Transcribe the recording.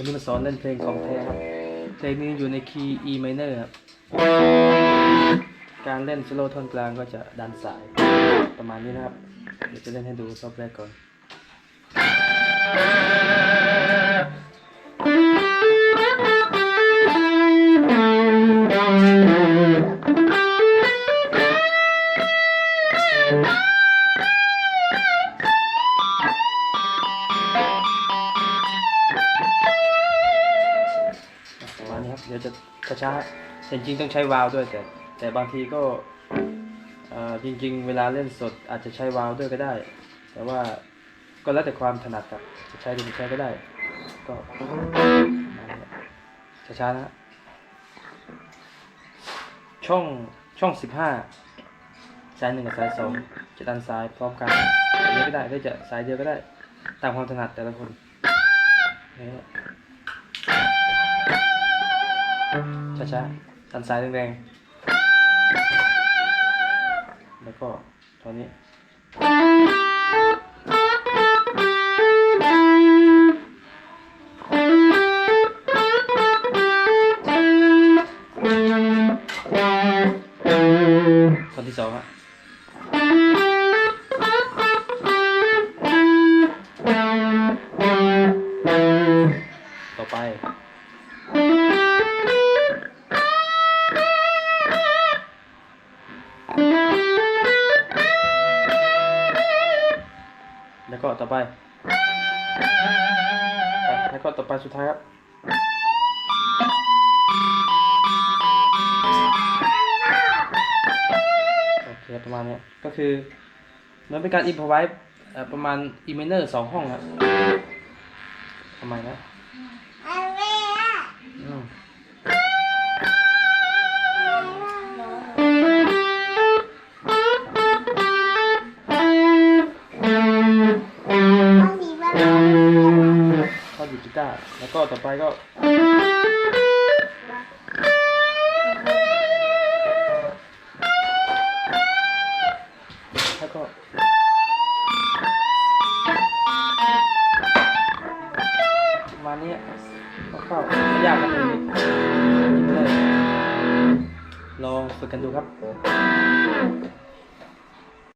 อนเล่นเพลงของแท้ครับ เพลงนี้อยู่ในคีย์ E minor ครับ การเล่นสโลว์ท่อนกลางก็จะดันสาย ประมาณนี้นะครับ เดี๋ยวจะเล่นให้ดูรอบแรกก่อนปร ดี๋ยวจะช้าๆแต่จริงๆต้องใช้วาล์วด้วย แต่แต่บางทีก็จริง ๆ เวลาเล่นสดอาจจะใช้วาล์วด้วยก็ได้ แต่ว่าก็แล้วแต่ความถนัดครับจะใช้หรือไม่ใช้ก็ได้ ก็ประมาช้าๆนะฮะช่องช่องสิบห้าสายหนึ่งกับสายสองจะดันซ้ายพร้อมกันอันนี้ก็ได้หรือจะสายเดียวก็ได้ ตามความถนัดแต่ละคนนี่ ช้าๆดันซ้ายแรงๆแล้วก็ตอนนี้ ตอนที่สองอะต่อไป แล้วก็ต่อไปแล้วก็ต่อไปสุดท้ายครับโอเคประมาณเนี้ยก็คือเหมันเป็นการอินพอไว้ประมาณอีเมเนอร์สองห้องครับทำไมนะอืม เข้าดีดกีตาร์แล้วก็ต่อไปก็แล้วก็มาณนี้คร่าๆไม่ยากกันเลยเลยลองฝึกกันดูครับ